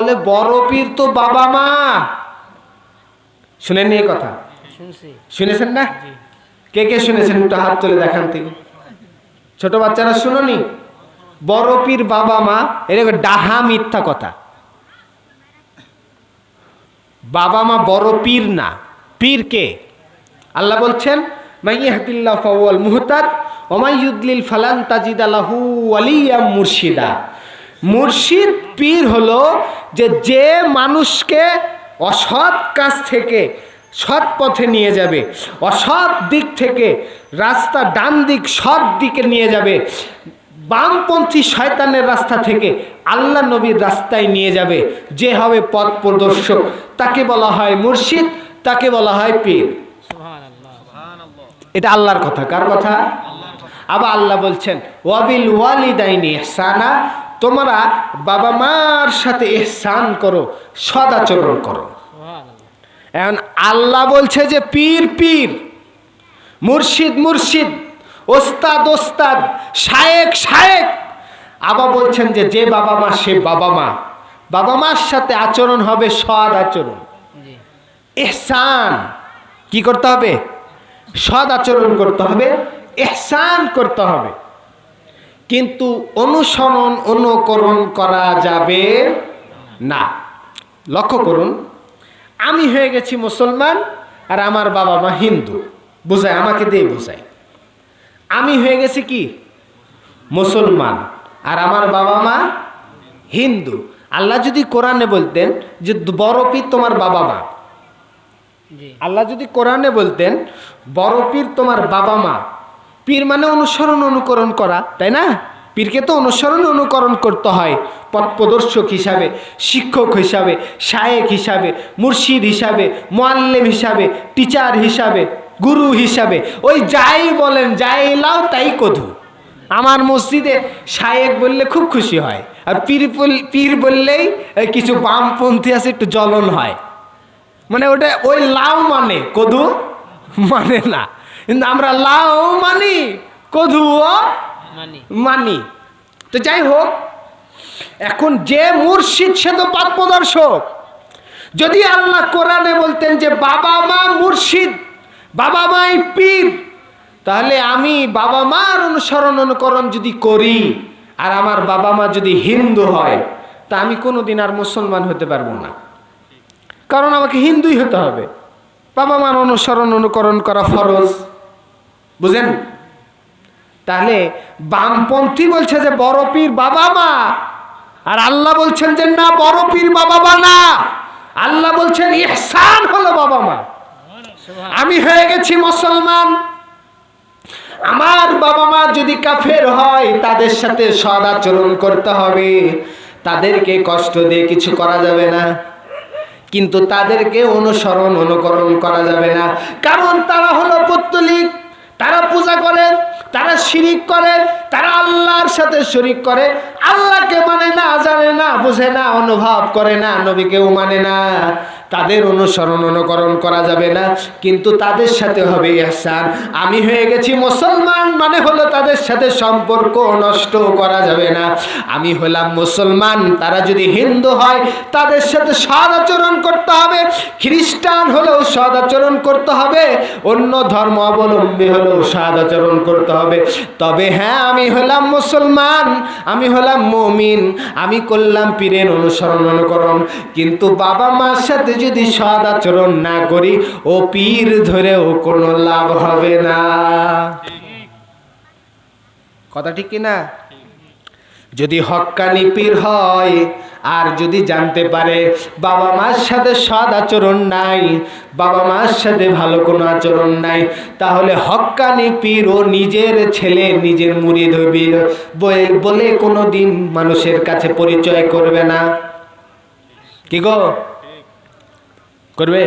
বলে বড় পীর তো বাবা মা। শুনেননি এই কথা? শুনেছেন না? কে কে শুনেছেন? একটু হাত তুলে দেখান থেকে ছোট বাচ্চারা শুনোনি? বড় পীর বাবা মা এরকম ডাহা মিথ্যা কথা। বাবা মা বড় পীর না। পীর কে? আল্লাহ বলছেন মাইয়াহদিল্লাহ ফাওয়াল মুহতাদ ওমাইয়ুদ্লিল ফালান তাজিদ আলাহু ওয়ালিয়া মুর্শিদা। মুর্শিদ পীর হলো যে যে মানুষকে অসৎ কাজ থেকে সৎ পথে নিয়ে যাবে, অসৎ দিক থেকে রাস্তা ডান দিক, সৎ দিকে নিয়ে যাবে, বামপন্থী শয়তানের রাস্তা থেকে আল্লাহ নবীর রাস্তায় নিয়ে যাবে, যে হবে পথ প্রদর্শক। তাকে বলা হয় মুর্শিদ, তাকে বলা হয় পীর। এটা আল্লাহর কথা। কার কথা? আবার আল্লাহ বলছেন, ওয়াবিল ওয়ালিদাইনি ইহসানা তোমরা বাবা মার সাথে এহসান করো, সদাচরণ করো। এখন আল্লাহ বলছে যে, পীর পীর, মুর্শিদ মুর্শিদ, ওস্তাদ ওস্তাদ, শায়েক শায়েক। আবার বলছেন যে যে বাবা মা, সে বাবা মা। বাবা মার সাথে আচরণ হবে সদ আচরণ এহসান কি করতে হবে? সদ আচরণ করতে হবে এহসান করতে হবে। কিন্তু অনুসরণ অনুকরণ করা যাবে না। লক্ষ্য করুন আমি হয়ে গেছি মুসলমান আর আমার বাবা মা হিন্দু। বোঝায় আমাকে দিয়ে বোঝায়। আমি হয়ে গেছি কি? মুসলমান আর আমার বাবা মা হিন্দু। আল্লাহ যদি কোরআনে বলতেন যে বড় পীর তোমার বাবা মা। জি। আল্লাহ যদি কোরআনে বলতেন বড় পীর তোমার বাবা মা। পীর মানে অনুসরণ, অনুকরণ করা, তাই না? পীরকে তো অনুসরণ, অনুকরণ করতে হয়। পথ প্রদর্শক হিসাবে, শিক্ষক হিসাবে, শায়েক হিসাবে, মুর্শিদ হিসাবে, মোয়াল্লেম হিসাবে, টিচার হিসাবে, গুরু হিসাবে। ওই যাই বলেন, যাই লাও, তাই কধু আমার মসজিদে শায়েক বললে খুব খুশি হয়। আর পীর পীর বললেই কিছু বামপন্থী আছে, একটু জ্বলন হয়। মানে ওটা ওই লাউ মানে কদু মানে না। কিন্তু আমরা লাউ মানি মানি। মানি। তো যাই হোক এখন যে মুর্শিদ সে তো পাপ প্রদর্শক যদি আল্লাহ কোরআনে বলতেন যে বাবা মা মুর্শিদ বাবা মাই পীর তাহলে আমি বাবা মার অনুসরণ অনুকরণ যদি করি আর আমার বাবা মা যদি হিন্দু হয় তা আমি কোনোদিন আর মুসলমান হতে পারব না। কারণ আমাকে হিন্দুই হতে হবে। বাবা মার অনুসরণ, অনুকরণ করা ফরজ। বুঝেন? তাহলে বামপন্থী বলছে যে বড় পীর বাবা মা আর আল্লাহ বলছেন যে না, বড় পীর বাবা মা না। আল্লাহ বলছেন, ইহসান হলো বাবা মা আমি হয়ে গেছি মুসলমান। আমার বাবা মা যদি কাফের হয়, তাদের সাথে সদাচরণ করতে হবে। তাদেরকে কষ্ট দিয়ে কিছু করা যাবে না। কিন্তু তাদেরকে অনুসরণ, অনুকরণ করা যাবে না। কারণ তারা হলো পত্তলিক। তারা পূজা করে, তারা শিরিক করে, তারা আল্লাহর সাথে শরিক করে। আল্লাহকে মানে না, জানে না, বুঝে না, অনুভব করে না, নবীকেও মানে না। তাদের অনুসরণ অনুকরণ করা যাবে না, কিন্তু তাদের সাথে হবে ইহসান। আমি হয়ে গেছি মুসলমান মানে হলো তাদের সাথে সম্পর্ক নষ্ট করা যাবে না। আমি হলাম মুসলমান, তারা যদি হিন্দু হয়, তাদের সাথে সদ আচরণ করতে হবে। খ্রিস্টান হলেও সদ আচরণ করতে হবে, অন্য ধর্ম অবলম্বী হলেও সদ আচরণ করতে হবে। তবে হ্যাঁ আমি হলাম মুসলমান, আমি হলাম মমিন, আমি করলাম পীরের অনুসরণ অনুকরণ। কিন্তু বাবা মার সাথে যদি সদ আচরণ না করি, ও পীর ধরেও কোনো লাভ হবে না। কথা ঠিক কিনা? যদি হক্কানি পীর হয়, আর যদি জানতে পারে, বাবা মার সাথে সৎ আচরণ নাই, বাবা মার সাথে ভালো কোনো আচরণ নাই, তাহলে হক্কানি পীর ও নিজের ছেলে নিজের মুড়ি বলে- বলে কোনো দিন মানুষের কাছে পরিচয় করবে না। কি গো? করবে